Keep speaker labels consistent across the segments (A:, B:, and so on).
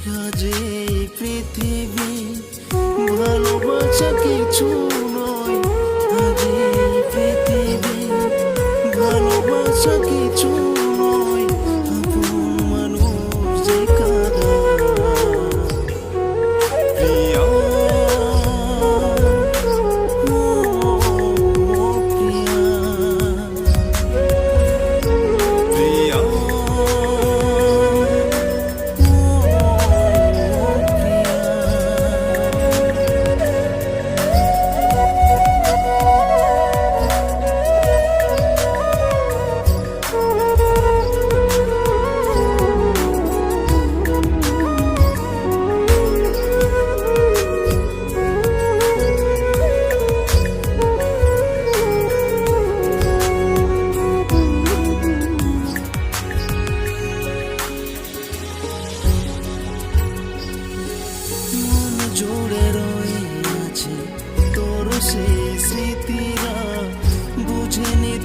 A: আজ পৃথিবী ভালোবাসা কিছু নয়। আজ পৃথিবী ভালোবাসা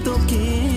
B: toqué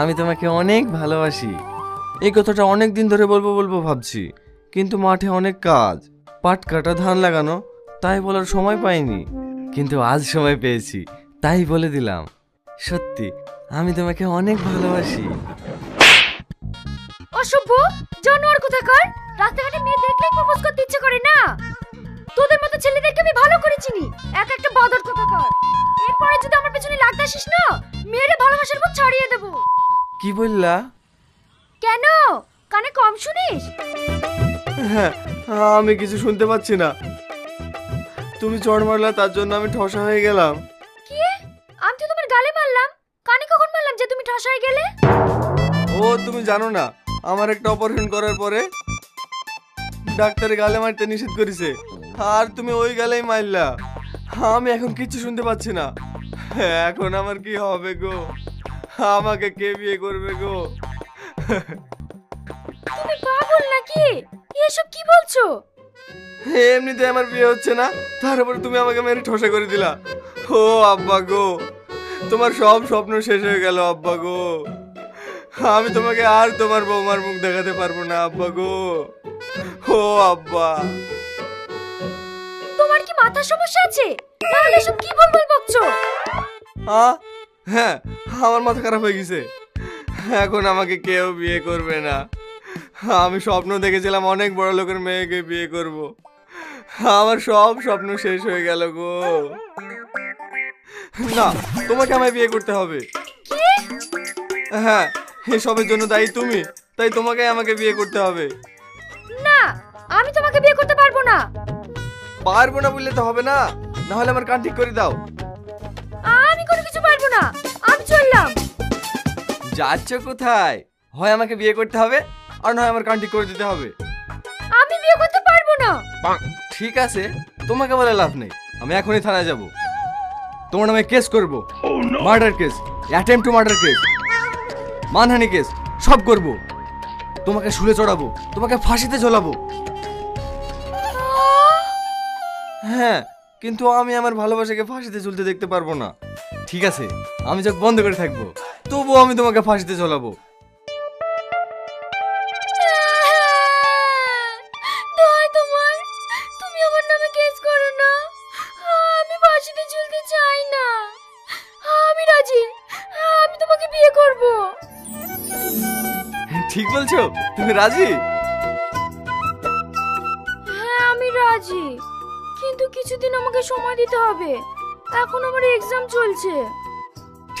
B: আমি তোমাকে অনেক ভালোবাসি। এই কথাটা অনেক দিন ধরে বলব বলব ভাবছি, কিন্তু মাঠে অনেক কাজ, পাট কাটা, ধান লাগানো, তাই বলার সময় পাইনি। কিন্তু আজ সময় পেয়েছি, তাই বলে দিলাম। সত্যি, আমি তোমাকে অনেক ভালোবাসি।
C: অসভ্য জানোয়ার কোথাকার? রাস্তাঘাটে মেয়ে দেখলেই প্রপোজ করতে ইচ্ছে করে না। তোদের মতো ছেলেদেরকে আমি ভালো করে চিনি, এক একটা বাদর কোথাকার। এরপরে যদি আমার পেছনে লাগতে আসিস না, মেয়েরে ভালোবাসার পর ছাড়িয়ে দেবো।
B: কি বললা?
C: কেন? কানে কম শুনিস?
B: হ্যাঁ আমি কিছু শুনতে পাচ্ছি না। তুমি চড় মারলা তার জন্য আমি ঠসা হয়ে গেলাম।
C: কি? আমি তো তোমার গালে মারলাম। কানে কখন মারলাম যে তুমি ঠাস হয়ে গেলে?
B: ও তুমি জানো না আমার একটা অপারেশন করার পরে ডাক্তারে গালে মারতে নিষেধ করেছে। আর তুমি ওই গালেই মারলা। আমি এখন কিচ্ছু শুনতে পাচ্ছি না। এখন আমার কি হবে গো? আমাকে কে বিয়ে করবে গো?
C: তুমি পাগল নাকি? এসব কি বলছো?
B: এমনিতে আমার বিয়ে হচ্ছে না। তারপরে তুমি আমাকে মেরে ঠসা করে দিলা। ও আব্বা গো তোমার সব স্বপ্ন শেষ হয়ে গেল আব্বা গো। আমি তোমাকে আর তোমার বৌমার মুখ দেখাতে পারব না আব্বা গো। ও আব্বা।
C: তোমার কি মাথার সমস্যা আছে? তাহলে এসব কি বলবল বকছো?
B: হ্যাঁ আমার মাথা খারাপ হয়ে গেছে। এখন আমাকে কেউ বিয়ে করবে না। আমি স্বপ্ন দেখেছিলাম অনেক বড় লোকের মেয়েকে বিয়ে করব। আমার সব স্বপ্ন শেষ হয়ে গেল গো। না তোমাকে আমায় বিয়ে করতে হবে। হ্যাঁ এসবের জন্য দায়ী তুমি। তাই তোমাকে আমাকে বিয়ে করতে হবে।
C: না আমি তোমাকে বিয়ে করতে পারব না।
B: পারব না বললে তো হবে না। না হলে আমার কান ঠিক করে দাও।
C: আমি কোনো কিছু পারব না। চললাম
B: যাচ্ছ কোথায়? হয় আমাকে বিয়ে করতে হবে আর নয় আমার কান ঠিক করে দিতে হবে।
C: আমি বিয়ে করতে পারব না।
B: ঠিক আছে তোমাকে বলে লাভ নেই। আমি এখনই থানায় যাব। তোমার নামে কেস করব। Murder case attempt to murder case মানহানি কেস সব করব। তোমাকে শুলে চড়াবো তোমাকে ফাঁসিতে ঝোলাবো। হ্যাঁ কিন্তু আমি আমার ভালোবাসাকে ফাঁসিতে ঝুলতে দেখতে পারব না। ঠিক আছে আমি চোখ বন্ধ করে থাকব। তবুও আমি তোমাকে ফাঁসিতে
C: বিয়ে করব।
B: ঠিক বলছো তুমি রাজি?
C: হ্যাঁ আমি রাজি। কিছুদিন আমাকে সময় দিতে হবে। এখন আমার এক্সাম চলছে।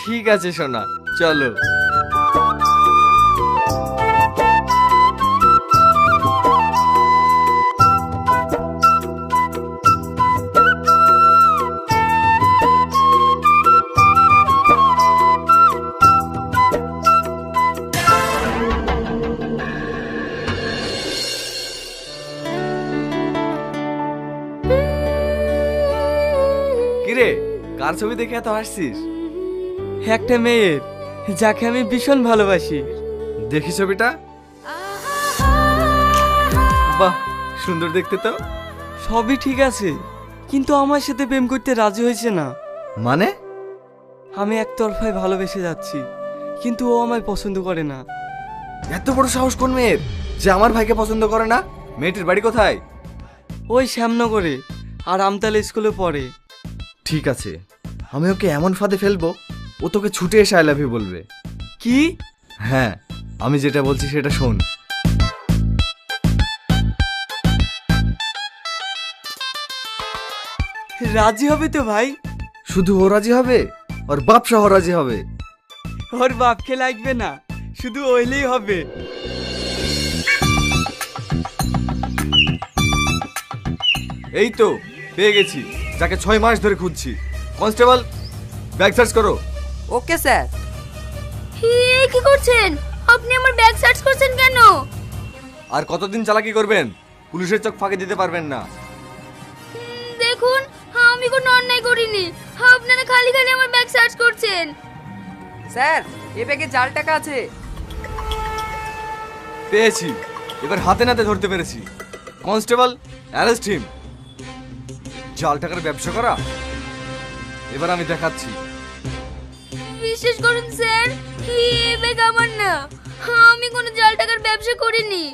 B: ঠিক আছে সোনা চলো। কার ছবি দেখে এত হাসছিস?
D: একটা মেয়ের যাকে আমি ভীষণ ভালোবাসি।
B: দেখি ছবিটা। বাহ সুন্দর দেখতে তো।
D: সবই ঠিক আছে কিন্তু আমার সাথে প্রেম করতে রাজি হয়েছে না।
B: মানে?
D: আমি একতরফায় ভালোবেসে যাচ্ছি কিন্তু ও আমায় পছন্দ করে না।
B: এত বড় সাহস কোন মেয়ের যে আমার ভাইকে পছন্দ করে না? মেয়েটির বাড়ি কোথায়?
D: ওই শ্যামনগরে আর আমতালা স্কুলে পড়ে।
B: ঠিক আছে। আমি ওকে এমন ফাঁদে ফেলব ও তোকে ছুটে এসে আই লাভ ইউ বলবে।
D: কি?
B: হ্যাঁ আমি যেটা বলছি সেটা শোন।
D: রাজি হবে তো ভাই?
B: শুধু ও রাজি হবে? ওর বাপ সহ রাজি হবে?
D: ওর বাপকে লাগবে না শুধু ওইলেই হবে।
B: এই তো পেয়ে গেছি। যাকে ছয় মাস ধরে খুঁজছি। কনস্টেবল ব্যাগ সার্চ করো।
E: Okay sir.
C: হে কি করছেন? আপনি আমার ব্যাগ সার্চ করছেন কেন?
B: আর কতদিন চালাকি করবেন? পুলিশের চোখ ফাঁকে দিতে পারবেন না।
C: দেখুন আমি কোনো অন্যায় করিনি। আপনারা খালি খালি আমার ব্যাগ সার্চ করছেন।
E: স্যার এ ব্যাগে জাল টাকা আছে।
B: পেয়েছি। এবার হাতে নাতে ধরতে পেরেছি। Constable arrest him. জাল টাকার ব্যবসা করা? এবার আমি দেখাচ্ছি।
C: বিশ্বাস করুন স্যার এই ব্যাগ আমার না। আমি কোনো জাল টাকার ব্যবসা করিনি।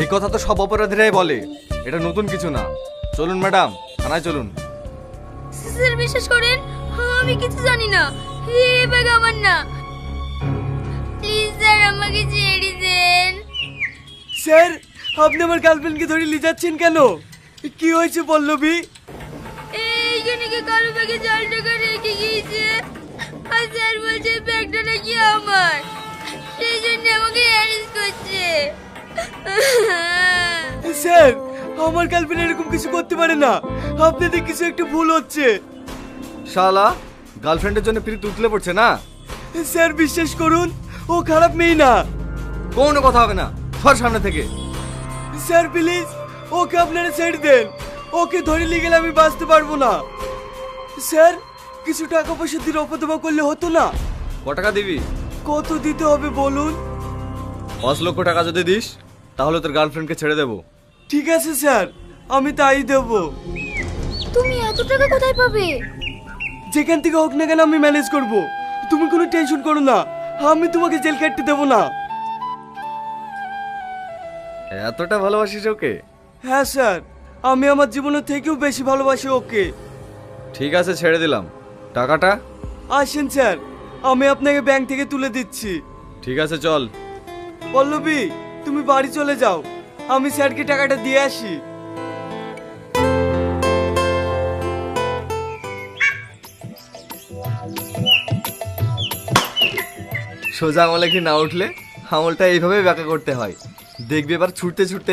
B: এই কথা তো সব অপরাধীরাই বলে। এটা নতুন কিছু না। চলুন ম্যাডাম থানায় চলুন।
C: স্যার বিশ্বাস করেন আমি কিছু জানি না। এই ব্যাগ আমার না। প্লিজ স্যার আমাকে ছেড়ে দেন।
D: স্যার আপনি আমার গার্লফ্রেন্ডকে ধরে নিয়ে যাচ্ছেন কেন? কি হয়েছে পল্লবী?
C: ব্যাগে টাকা রেখে গিয়েছে। আর স্যার বলছে ব্যাগটা নাকি আমার। সেই জন্য আমাকে অ্যারেস্ট করছে।
D: স্যার আমার গার্লফ্রেন্ড এরকম কিছু করতে পারে না। আপনাদের কিছু একটু ভুল হচ্ছে।
B: শালা গার্লফ্রেন্ডের জন্য প্রীতি উতলে পড়ছে না?
D: স্যার বিশ্বাস করুন ও খারাপ মেয়ে না।
B: কোনো কথা হবে না সর সামনে থেকে।
D: স্যার প্লিজ ওকে আপনারা ছেড়ে দেন। ওকে ধরে নিয়ে গেলে আমি বাঁচতে পারব না। স্যার কিছু টাকা পয়সা দিয়ে রফা করলে হতো না।
B: ক টাকা দিবি?
D: কত দিতে হবে বলুন?
B: পাঁচ লক্ষ টাকা যদি দিস তাহলে তোর গার্লফ্রেন্ডকে ছেড়ে দেবো।
D: ঠিক আছে স্যার আমি তাই দেব।
C: তুমি এত টাকা কোথায় পাবে?
D: যেখান থেকে হোক না কেন আমি ম্যানেজ করব। তুমি কোনো টেনশন করো না আমি তোমাকে জেল কাটতে দেবো না।
B: এতটা ভালোবাসিস ওকে?
D: হ্যাঁ স্যার আমি আমার জীবনের থেকেও বেশি ভালোবাসি ওকে।
B: ঠিক আছে ছেড়ে দিলাম। টাকাটা?
D: আসেন স্যার আমি আপনাকে ব্যাংক থেকে তুলে দিচ্ছি।
B: ঠিক আছে চল।
D: পল্লবী তুমি বাড়ি চলে যাও। আমি স্যারকে টাকাটা দিয়ে আসি।
B: সোজা আমলে কি না উঠলে? আমলটা এইভাবে ব্যাকা করতে হয়। দেখবি এবার ছুটতে ছুটতে